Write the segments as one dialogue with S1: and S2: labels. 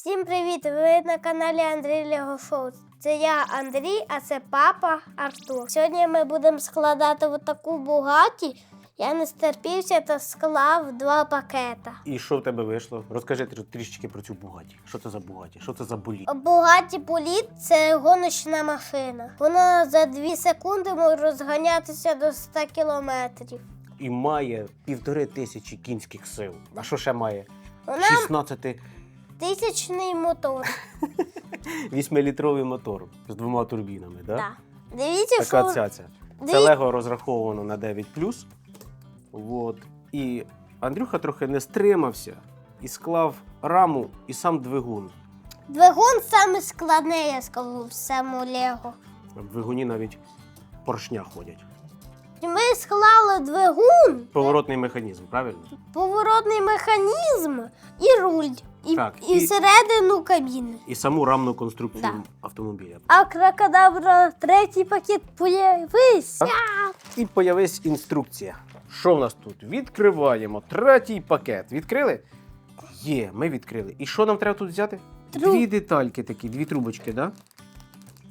S1: Всім привіт! Ви на каналі Андрій Лего Шоу. Це я Андрій, а це папа Артур. Сьогодні ми будемо складати отаку бугаті. Я не стерпівся та склав два пакета.
S2: І що в тебе вийшло? Розкажи тр- трішечки про цю бугаті. Що це за бугаті? Що це за боліт?
S1: Бугаті Політ це гоночна машина. Вона за 2 секунди може розганятися до 100 кілометрів.
S2: І має півтори тисячі кінських сил. А що ще має?
S1: Вона
S2: 16
S1: тисячний мотор.
S2: 8-літровий мотор з двома турбінами, да?
S1: Да. Дивіться,
S2: Така
S1: що
S2: цяця. Це лего розраховано на 9 Вот. І Андрюха трохи не стримався і склав раму і сам двигун.
S1: двигун саме складне, я скажу, в Лего.
S2: В двигуні навіть поршня ходять.
S1: Ми склали двигун,
S2: Поворотний механізм, правильно?
S1: поворотний механізм і руль, і,
S2: Так,
S1: і,
S2: і-
S1: всередину кабіни.
S2: І саму рамну конструкцію
S1: Да.
S2: автомобіля.
S1: А кракодабра, третій пакет появився.
S2: І появись інструкція. Що в нас тут? Відкриваємо третій пакет. Відкрили? Є, ми відкрили. І що нам треба тут взяти?
S1: Тру-
S2: Дві детальки такі, дві трубочки, да?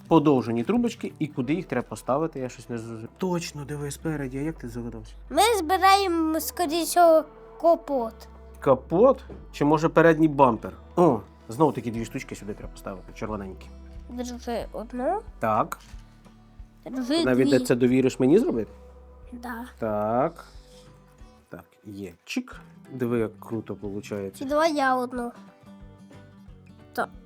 S2: Подовжені трубочки, і куди їх треба поставити, я щось не зрозумів. Точно, диви спереді, а як ти загадався?
S1: Ми збираємо, скоріше, капот.
S2: Капот чи може передній бампер? О, знову такі дві штучки сюди треба поставити, червоненькі.
S1: Держи одну,
S2: Так.
S1: держи
S2: Навіть
S1: дві.
S2: це довіриш мені зробити?
S1: Да.
S2: Так. Так, є. Чик. Диви, як круто
S1: І
S2: виходить.
S1: давай я одну.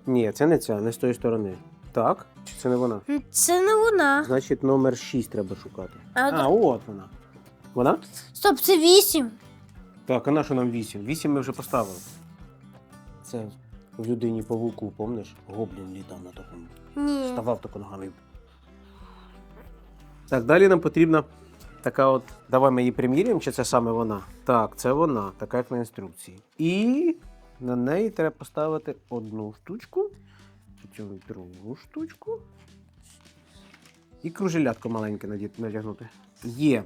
S2: Ні, це не ця, не з тої сторони. Так, чи це не вона?
S1: М, Це не вона.
S2: Значить, номер 6 треба шукати.
S1: А,
S2: А, от вона. Вона?
S1: Стоп, це вісім.
S2: Так, а на що нам 8? 8 ми вже поставили. Це в людині павуку, помниш? Гоблін літав на такому.
S1: Ні.
S2: Ставав тако ногами. Так, далі нам потрібна така от. Давай ми її приміряємо, чи це саме вона? Так, це вона, така як на інструкції. І на неї треба поставити одну штучку, потім другу штучку. І кружелятко маленьке надягнути. Є.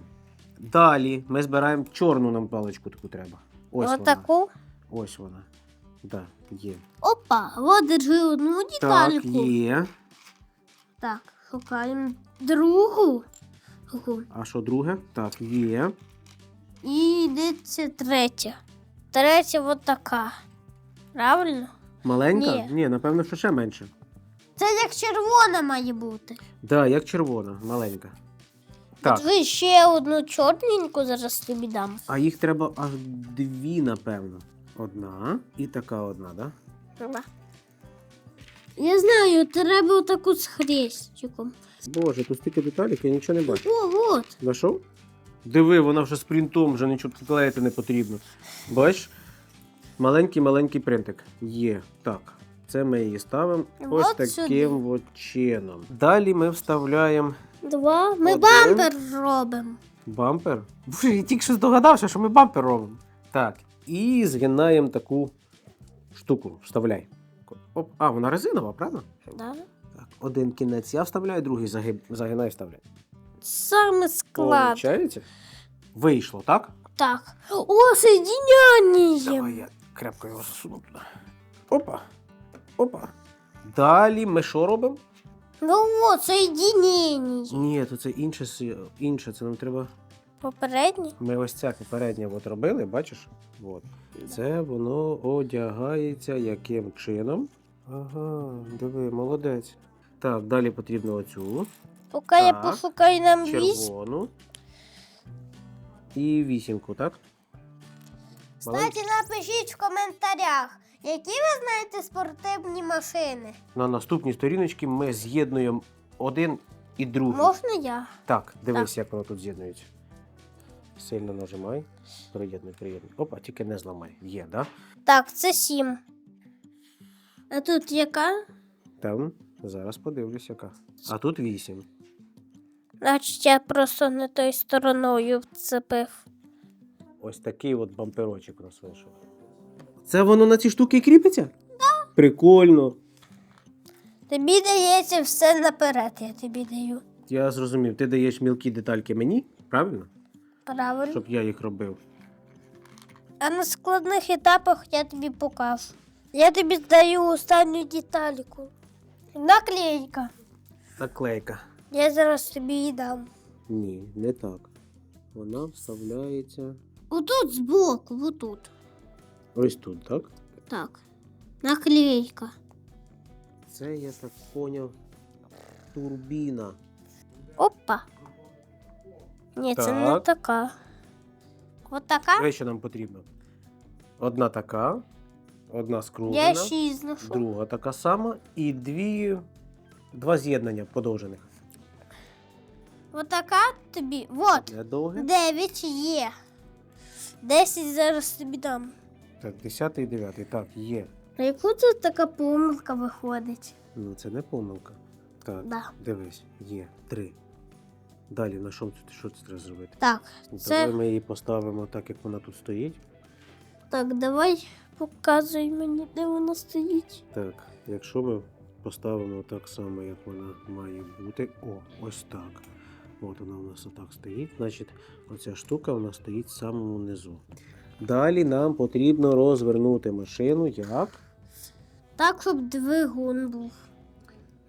S2: Далі ми збираємо чорну нам паличку таку треба. Ось вона.
S1: Отаку.
S2: Ось вона. Да, є.
S1: Опа, от держи одну
S2: Так,
S1: детальку.
S2: є.
S1: Так, шукаємо другу.
S2: А що друге? Так, є.
S1: І йдеться третя. Третя от така. Правильно?
S2: Маленька?
S1: Ні.
S2: Ні, напевно, що ще менше.
S1: Це як червона має бути.
S2: Да, як червона, маленька. Так,
S1: От ви ще одну чорненьку зараз тобі дам.
S2: а їх треба аж дві, напевно. Одна і така одна, да?
S1: Да. Я знаю, треба отаку з хрестиком.
S2: Боже, тут стільки деталік, я нічого не бачу.
S1: О, от.
S2: Знайшов? Диви, вона вже з принтом, вже нічого клеїти не потрібно. Бачиш? Маленький-маленький принтик. Є. Так. Це ми її ставимо ось
S1: От
S2: таким
S1: сюди.
S2: от чином. Далі ми вставляємо
S1: Два. Ми
S2: Один.
S1: бампер робимо.
S2: Бампер? Боже, я тільки що здогадався, що ми бампер робимо. Так. І згинаємо таку штуку. Вставляй. Оп. А, вона резинова, правильно?
S1: Да?
S2: Так. Один кінець я вставляю, другий загиб... загинай, вставляй.
S1: Саме склад.
S2: Получається? Вийшло, так?
S1: Так. О.
S2: Давай я крепко його засуну туди. Опа. Опа. Далі ми що робимо?
S1: Ну от, соединение.
S2: Ні, то це інше, с- інше. Це нам треба.
S1: Попереднє?
S2: Ми ось це попереднє от робили, бачиш? От. Це воно одягається яким чином. Ага, диви, молодець. Так, далі потрібно оцю
S1: Поки я
S2: Так.
S1: пошукаю нам вісь.
S2: червону. І вісімку, так?
S1: Кстати, напишіть в коментарях, які ви знаєте спортивні машини.
S2: На наступній сторіночці ми з'єднуємо один і другий.
S1: Можна я?
S2: Так, дивись, як воно тут з'єднується. Сильно нажимай. Приєднуй, приєднуй. Опа, тільки не зламай. Є, да?
S1: Так, це сім. А тут яка?
S2: Там, зараз подивлюсь, яка. А тут вісім.
S1: Значить, я просто не тою стороною вцепив.
S2: Ось такий от бамперочок у нас вийшов. Це воно на ці штуки кріпиться? Так. Прикольно.
S1: Тобі дається все наперед, я тобі даю.
S2: Я зрозумів, ти даєш мілкі детальки мені, правильно?
S1: Правильно.
S2: Щоб я їх робив.
S1: А на складних етапах я тобі покажу. Я тобі даю останню детальку. Наклейка.
S2: Наклейка.
S1: Я зараз тобі її дам.
S2: Ні, не так. Вона вставляється
S1: Отут збоку, отут.
S2: Ось тут, так?
S1: Так. Наклейка.
S2: Це я так поняв. Турбіна.
S1: Опа. Ні, це не
S2: Так.
S1: така. От така?
S2: Ось що нам потрібно. Одна така, одна скруглена,
S1: Я шість зношу.
S2: друга така сама і дві. Два з'єднання подовжених.
S1: От така тобі. Вот.
S2: Недовге.
S1: Дев'ять є. Десять зараз тобі дам.
S2: Так, 10 і 9. Так, є.
S1: А яку тут така помилка виходить?
S2: Ну, це не помилка. Так,
S1: Да.
S2: дивись, є. Три. Далі на що тут що це треба зробити?
S1: Так,
S2: Давай
S1: це.
S2: ми її поставимо так, як вона тут стоїть.
S1: Так, давай показуй мені, де вона стоїть.
S2: Так, якщо ми поставимо так само, як вона має бути. О, ось так. От вона у нас отак стоїть. Значить, оця штука у нас стоїть в самому низу. Далі нам потрібно розвернути машину як.
S1: Так, щоб двигун був.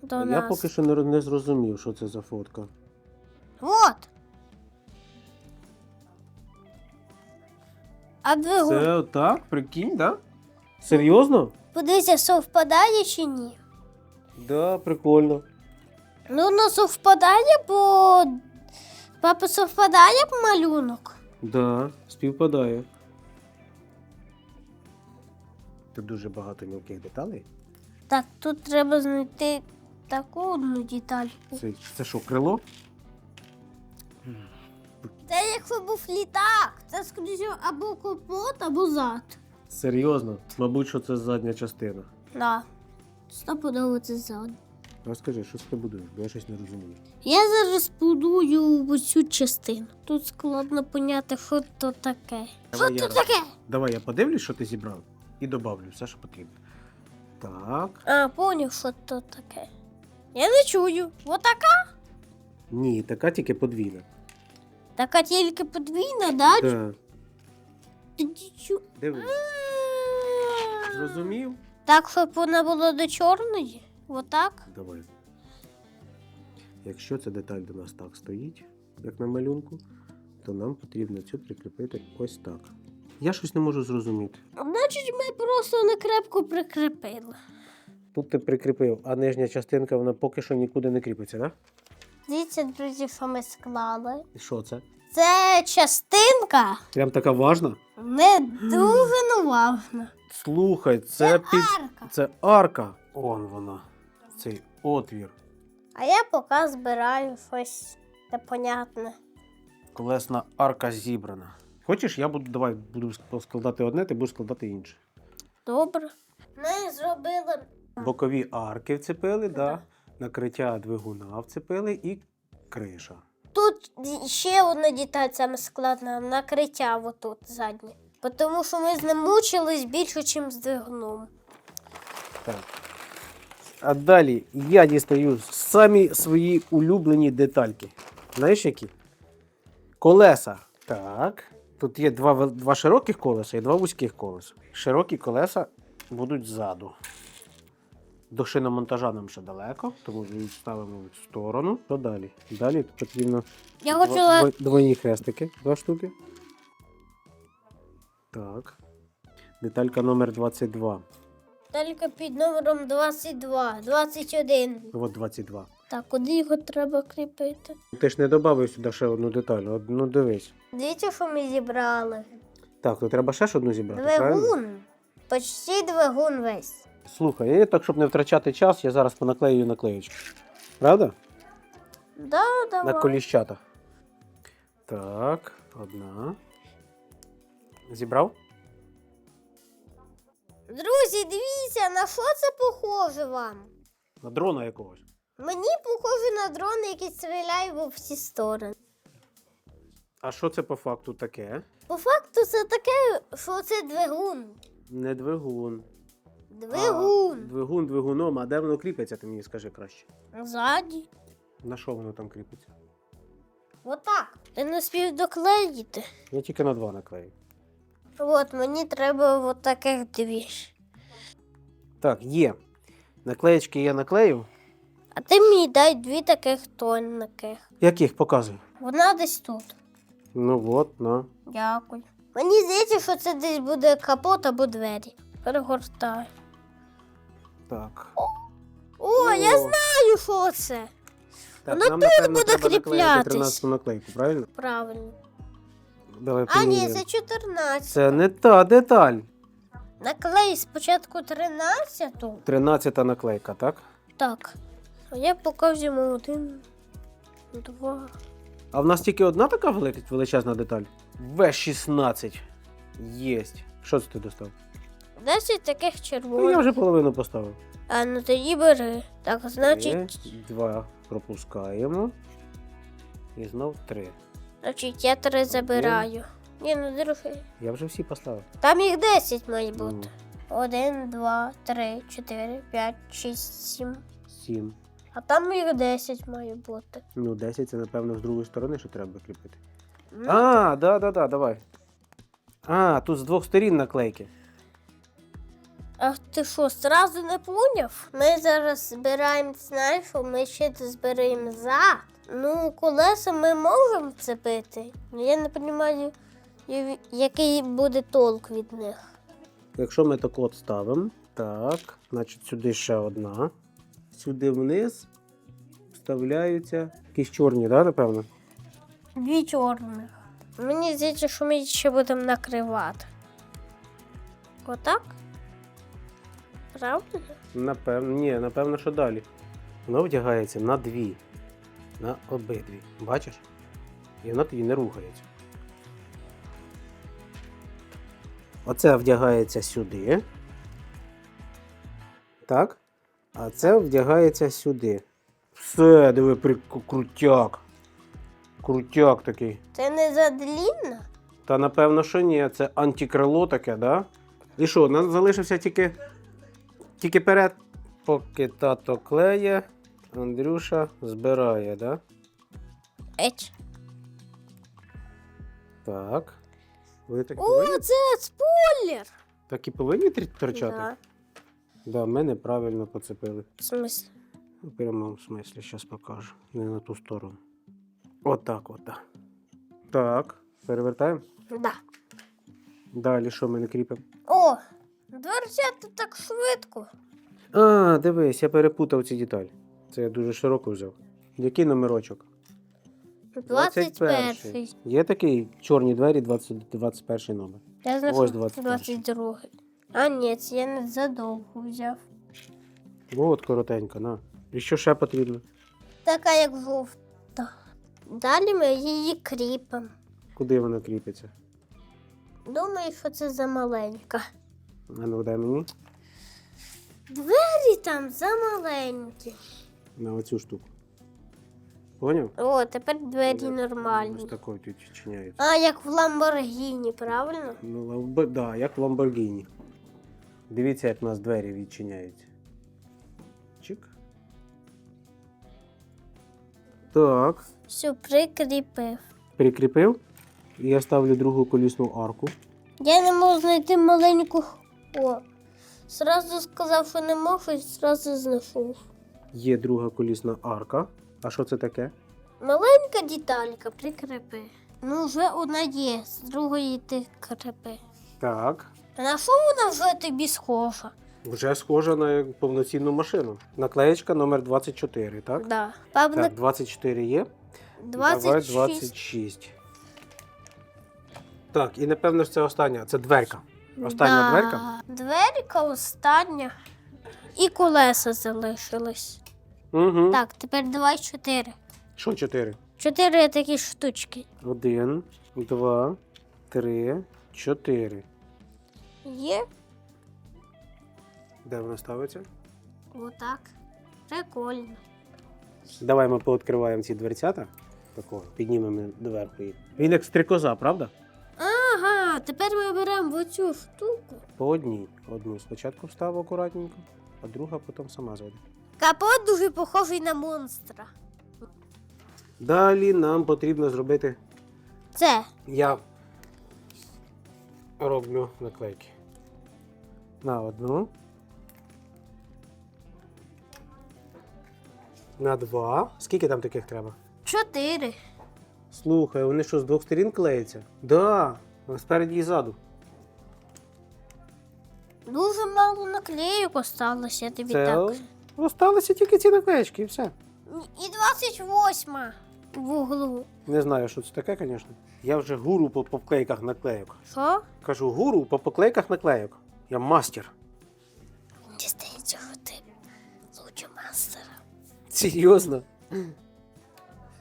S1: До
S2: Я
S1: нас.
S2: поки що не, не зрозумів, що це за фотка.
S1: Вот. А двигун.
S2: Це отак, прикинь, да? Серйозно?
S1: Подивися, совпадає чи ні?
S2: Да, прикольно.
S1: Ну, воно совпадає, бо. Папа совпадає б малюнок.
S2: Да, співпадає. Тут дуже багато мілких деталей.
S1: Так, тут треба знайти таку одну деталь.
S2: Це, це що, крило?
S1: Це якщо був літак, це скоріше або капот, або зад.
S2: Серйозно? Мабуть, що це задня частина.
S1: Да. Стопудово це зад.
S2: Розкажи, що ти будуєш, бо я щось не розумію.
S1: Я зараз будую оцю частину. Тут складно поняти, що то таке.
S2: Давай
S1: Що
S2: я
S1: то таке?
S2: Давай я подивлюсь, що ти зібрав, і добавлю все, що потрібно. Так.
S1: А, поняв, що то таке. Я не чую. Отака?
S2: Ні, така тільки подвійна.
S1: Така тільки подвійна, да?
S2: Так.
S1: Тоді чу-.
S2: Зрозумів?
S1: Так, щоб вона була до чорної? Отак?
S2: Давай. Якщо ця деталь до нас так стоїть, як на малюнку, то нам потрібно цю прикріпити ось так. Я щось не можу зрозуміти.
S1: Значить, ми просто не крепко прикріпили.
S2: Тут ти прикріпив, а нижня частинка вона поки що нікуди не кріпиться, так?
S1: Дивіться, друзі, що ми склали.
S2: І що це?
S1: Це частинка
S2: Прям така важна?
S1: не дуже важна.
S2: Слухай, це під.
S1: Арка.
S2: Це арка. Он вона. Цей отвір.
S1: А я поки збираю щось непонятне.
S2: Колесна арка зібрана. Хочеш, я буду давай буду складати одне, ти будеш складати інше.
S1: Добре. Ми зробили
S2: Бокові арки вцепили, да. накриття двигуна вцепили і криша.
S1: Тут ще одна деталь саме складна накриття отут заднє. Тому що ми з ним мучились більше, ніж з двигуном.
S2: Так. А далі я дістаю самі свої улюблені детальки. Знаєш які? Колеса. Так. Тут є два, два широких колеса і два вузьких колеса. Широкі колеса будуть ззаду. До шиномонтажа нам ще далеко, тому ставимо в сторону. Що далі? Далі потрібно
S1: Я хотіла.
S2: дво- Двойні хрестики, два штуки. Так. Деталька номер 22.
S1: Тільки під номером 22, 21.
S2: От 22.
S1: Так, куди його треба кріпити?
S2: Ти ж не додав сюди ще одну деталь. От, Ну дивись.
S1: Дивіться, що ми зібрали.
S2: Так, то треба ще ж одну зібрати. Правильно?
S1: Двигун. Почти двигун весь.
S2: Слухай, я так, щоб не втрачати час, я зараз понаклею наклеючку. Правда?
S1: Да, давай.
S2: На коліщата. Так, одна. Зібрав?
S1: Друзі, дивіться, на що це похоже вам?
S2: На дрона якогось.
S1: Мені похоже на дрон, який стріляє в всі сторони.
S2: А що це по факту таке?
S1: По факту це таке, що це двигун.
S2: Не двигун.
S1: Двигун.
S2: А, двигун двигуном, а де воно кріпиться, ти мені скажи краще.
S1: Ззаді.
S2: На що воно там кріпиться?
S1: Отак. Ти не спів доклеїти.
S2: Я тільки на два наклею.
S1: От, мені треба от таких дві.
S2: Так, є. Наклеєчки я наклеїв.
S1: А ти мені дай дві таких тонких.
S2: Яких показую?
S1: Вона десь тут.
S2: Ну от, на.
S1: Дякую. Мені здається, що це десь буде капот або двері. Перегортай.
S2: Так.
S1: О, я знаю, що це.
S2: Так,
S1: Воно
S2: нам,
S1: тут
S2: напевно,
S1: буде
S2: треба наклеїти
S1: кріплятись.
S2: 13 наклейку, правильно?
S1: Правильно.
S2: Давай
S1: А, ні,
S2: поміряємо.
S1: це 14.
S2: Це не та деталь.
S1: Наклей спочатку 13-ту.
S2: 13 наклейка, так?
S1: Так. А я поки візьму один, два.
S2: А в нас тільки одна така велика, величезна деталь. В16. Єсть. Що це ти достав?
S1: 10 таких червоних.
S2: Ну, я вже половину поставив.
S1: А ну тоді бери. Так, значить,
S2: Є. Два пропускаємо. І знов три.
S1: значить я три забираю. Ні, ну другий.
S2: Я вже всі поставив.
S1: Там їх 10 має
S2: Ну,
S1: бути. Один, два, три, чотири, п'ять, шість, сім.
S2: Сім.
S1: А там їх 10 має бути.
S2: Ну, 10 це, напевно, з другої сторони, що треба кріпити.
S1: Ну,
S2: А, да, да, да, давай. А, тут з двох сторін наклейки.
S1: А ти що, зразу не поняв? Ми зараз збираємо, знаєш, ми ще це збираємо зад. Ну, колеса ми можемо вцепити. Ну, Я не розумію, який буде толк від них.
S2: Якщо ми так от ставимо, так, значить сюди ще одна. Сюди вниз вставляються якісь чорні, да, напевно?
S1: Дві чорних. Мені здається, що ми ще будемо накривати. Отак? Правда?
S2: Напевно, ні, напевно, що далі. Воно вдягається на дві. На обидві. Бачиш? І воно тоді не рухається. Оце вдягається сюди. Так. А це вдягається сюди. Все, диви, крутяк. Крутяк такий.
S1: Це не задлінно?
S2: Та напевно, що ні, це антикрило таке, да? І що, нас залишився тільки, тільки перед, поки тато клеє, Андрюша збирає, да?
S1: Еч.
S2: Так. Ви так
S1: О,
S2: повинні,
S1: це спойлер!
S2: так і повинні торчати?
S1: Да.
S2: Да, ми неправильно поцепили.
S1: В смысле?
S2: У прямому смислі, зараз покажу. Не на ту сторону. Отак, от, да. Так, перевертаємо.
S1: Да.
S2: Далі що ми не кріпимо?
S1: О, дверцята так швидко.
S2: А, дивись, я перепутав ці деталі. Це я дуже широко взяв. Який номерочок?
S1: 21.
S2: Є такий чорні двері, 20, 21 номер.
S1: Я знаю,
S2: Ось
S1: що
S2: 21.
S1: 22. А, ні, це я не задовго взяв.
S2: От коротенько, на. І що ще потрібно?
S1: Така як жовта. Далі ми її кріпимо.
S2: Куди вона кріпиться?
S1: Думаю, що це замаленька.
S2: А ну дай мені
S1: Двері там замаленькі.
S2: на оцю штуку. Поняв?
S1: О, тепер двері
S2: Ось
S1: нормальні.
S2: такою тут відчиняється.
S1: А, як в Ламборгіні, правильно?
S2: Ну, ламбо... да, як в Ламборгіні. Дивіться, як у нас двері відчиняються. Чик. Так.
S1: Все, прикріпив.
S2: Прикріпив. І я ставлю другу колісну арку.
S1: Я не можу знайти маленьку. О, зразу сказав, що не можу, і зразу знайшов.
S2: Є друга колісна арка. А що це таке?
S1: Маленька деталька, прикріпи. Ну, вже одна є, з другої ти кріпи.
S2: Так.
S1: А на що вона вже тобі схожа?
S2: Вже схожа на повноцінну машину. Наклеєчка номер 24, так?
S1: Да. Пабник
S2: Так, 24 є.
S1: 26.
S2: Давай 26. Так, і напевно ж це остання. Це дверка. Остання
S1: да.
S2: дверка.
S1: Дверка остання. І колеса залишились.
S2: Угу.
S1: Так, тепер давай чотири.
S2: Що 4?
S1: Чотири такі штучки.
S2: Один, два, три, чотири.
S1: Є.
S2: Де вона ставиться?
S1: Отак. Прикольно.
S2: Давай ми пооткриваємо ці дверцята. Такого, піднімемо доверху їх. Він як стрікоза, правда?
S1: Ага, тепер ми беремо оцю штуку.
S2: По одній. Одну спочатку встав акуратненько, а друга потім сама зайде.
S1: Капот дуже похожий на монстра.
S2: Далі нам потрібно зробити.
S1: Це.
S2: Я роблю наклейки на одну. На два. Скільки там таких треба?
S1: Чотири.
S2: Слухай, вони що з двох сторін клеються? Да, спереді і ззаду.
S1: Дуже мало наклеїв осталося, тобі
S2: Це...
S1: так.
S2: Осталися тільки ці наклеїчки і все.
S1: І 28 в углу.
S2: Не знаю, що це таке, звісно. Я вже гуру по поклейках наклейок.
S1: Що?
S2: Кажу, гуру по поклейках наклейок. Я мастер.
S1: Що ти лучше мастера.
S2: Серйозно?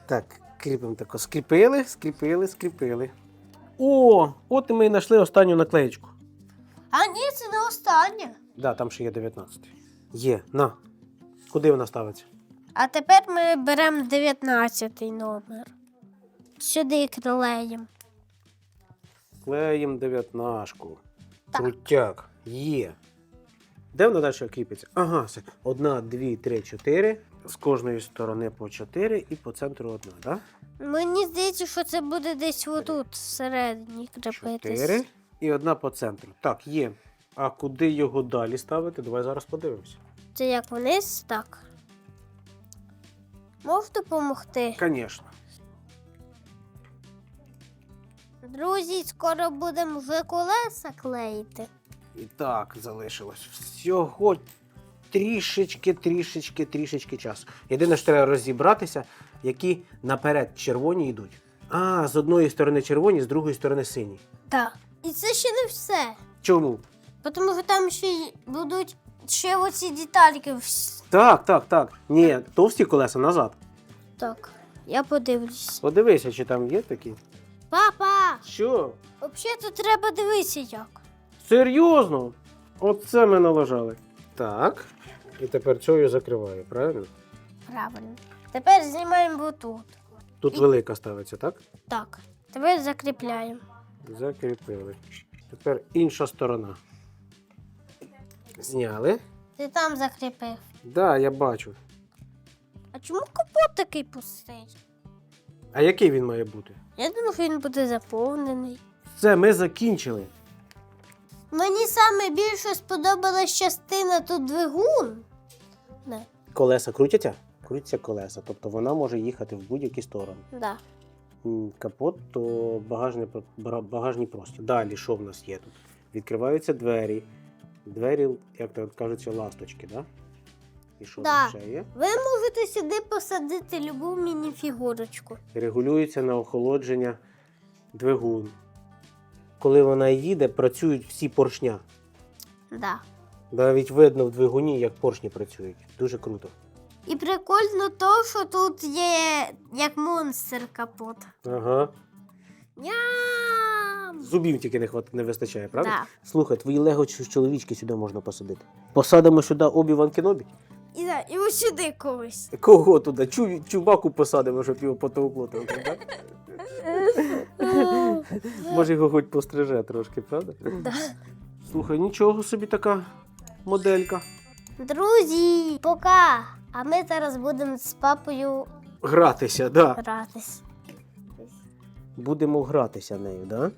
S2: Так, кріпимо тако. Скріпили, скріпили, скріпили. О, от і ми і знайшли останню наклеєчку.
S1: А ні, це не останнє.
S2: Да, там ще є 19. Є, на. Куди вона ставиться?
S1: А тепер ми беремо 19 номер. Сюди клеїмо.
S2: Клеїм дев'ятнашку.
S1: Так.
S2: Крутяк. Є. Де вона далі кріпиться? Ага, все. Одна, дві, три, чотири. З кожної сторони по чотири і по центру одна, так?
S1: Мені здається, що це буде десь отут всередині кріпитись.
S2: Чотири. І одна по центру. Так, є. А куди його далі ставити? Давай зараз подивимося.
S1: Це як вниз, так. Можеш допомогти?
S2: Звісно.
S1: Друзі, скоро будемо вже колеса клеїти.
S2: І так, залишилось всього трішечки, трішечки, трішечки часу. Єдине, що треба розібратися, які наперед червоні йдуть. А, з одної сторони червоні, з другої сторони сині.
S1: Так. І це ще не все.
S2: Чому?
S1: Тому що там ще й будуть ще оці детальки. вс-
S2: Так, так, так. Ні, товсті колеса назад.
S1: Так, я подивлюсь.
S2: Подивися, чи там є такі.
S1: Папа!
S2: Що?
S1: Взагалі тут треба дивитися як.
S2: Серйозно? Оце ми налажали. Так. І тепер цього я закриваю, правильно?
S1: Правильно. Тепер знімаємо отут.
S2: Тут велика ставиться, так?
S1: Так. Тепер закріпляємо.
S2: Закріпили. Тепер інша сторона. Зняли.
S1: Ти там закріпив.
S2: Да, я бачу.
S1: А чому капот такий пустий?
S2: А який він має бути?
S1: Я думав, він буде заповнений.
S2: Все, ми закінчили.
S1: Мені саме більше сподобалась частина тут двигун. Не,
S2: Колеса крутяться? Крутяться колеса. Тобто вона може їхати в будь-які сторони.
S1: да.
S2: Капот то багажний, багажний простір. Далі, що в нас є тут? Відкриваються двері. Двері, як то кажуться, ласточки, да? І що
S1: Да.
S2: ще є?
S1: Ви можете сюди посадити любу міні-фігурочку.
S2: Регулюється на охолодження двигун. Коли вона їде, працюють всі поршня.
S1: Да.
S2: Навіть видно в двигуні, як поршні працюють. Дуже круто.
S1: І прикольно то, що тут є як монстр капот.
S2: Ага.
S1: Ням!
S2: Зубів тільки не, хват... не вистачає, правда?
S1: Да.
S2: Слухай, твої лего ч- чоловічки сюди можна посадити. Посадимо сюди обі Кенобі?
S1: І, да, і ось сюди когось.
S2: Кого туди? Чу... Чубаку посадимо, щоб його потовкло так? Може його хоч постриже трошки, правда?
S1: Да.
S2: Слухай, нічого собі така моделька.
S1: Друзі, пока! А ми зараз будемо з папою
S2: Гратися, да.
S1: гратись.
S2: Будемо гратися нею, да?